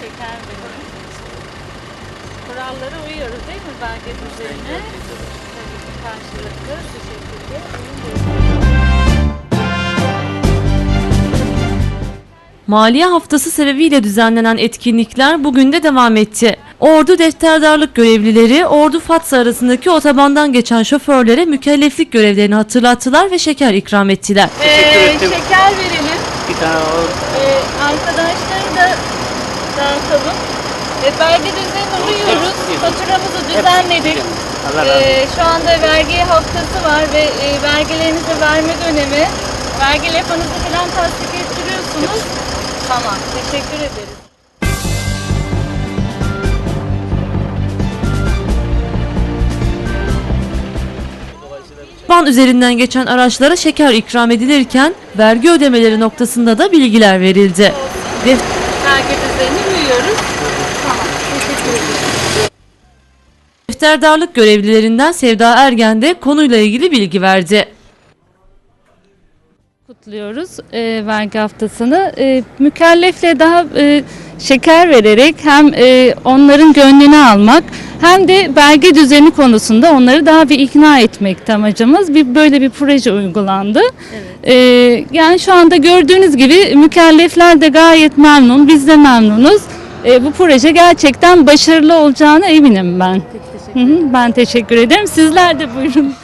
şeker veriyoruz. Kurallara uyuyoruz değil mi belge düzenine? Tabii ki karşılıklı şu şekilde. Maliye haftası sebebiyle düzenlenen etkinlikler bugün de devam etti. Ordu defterdarlık görevlileri Ordu Fatsa arasındaki otobandan geçen şoförlere mükelleflik görevlerini hatırlattılar ve şeker ikram ettiler. Ee, şeker verelim. Bir tane o Ee, arkadaşları da dağıtalım. Ee, vergi düzenine uyuyoruz. Faturamızı düzenledik. Ee, şu anda vergi haftası var ve e, vergilerinizi verme dönemi. Vergi levhanızı falan tasdik ettiriyorsunuz. Tamam, teşekkür ederiz. Van üzerinden geçen araçlara şeker ikram edilirken vergi ödemeleri noktasında da bilgiler verildi. Vergi düzenine uyuyoruz. Tamam, teşekkür ederiz. Defterdarlık görevlilerinden Sevda Ergen de konuyla ilgili bilgi verdi. Kutluyoruz e, vergi haftasını. E, mükellefle daha e, şeker vererek hem e, onların gönlünü almak hem de vergi düzeni konusunda onları daha bir ikna etmekti amacımız. Bir böyle bir proje uygulandı. E, yani şu anda gördüğünüz gibi mükellefler de gayet memnun, biz de memnunuz. E, bu proje gerçekten başarılı olacağına eminim ben. Hı hı, Ben teşekkür ederim. Sizler de buyurun.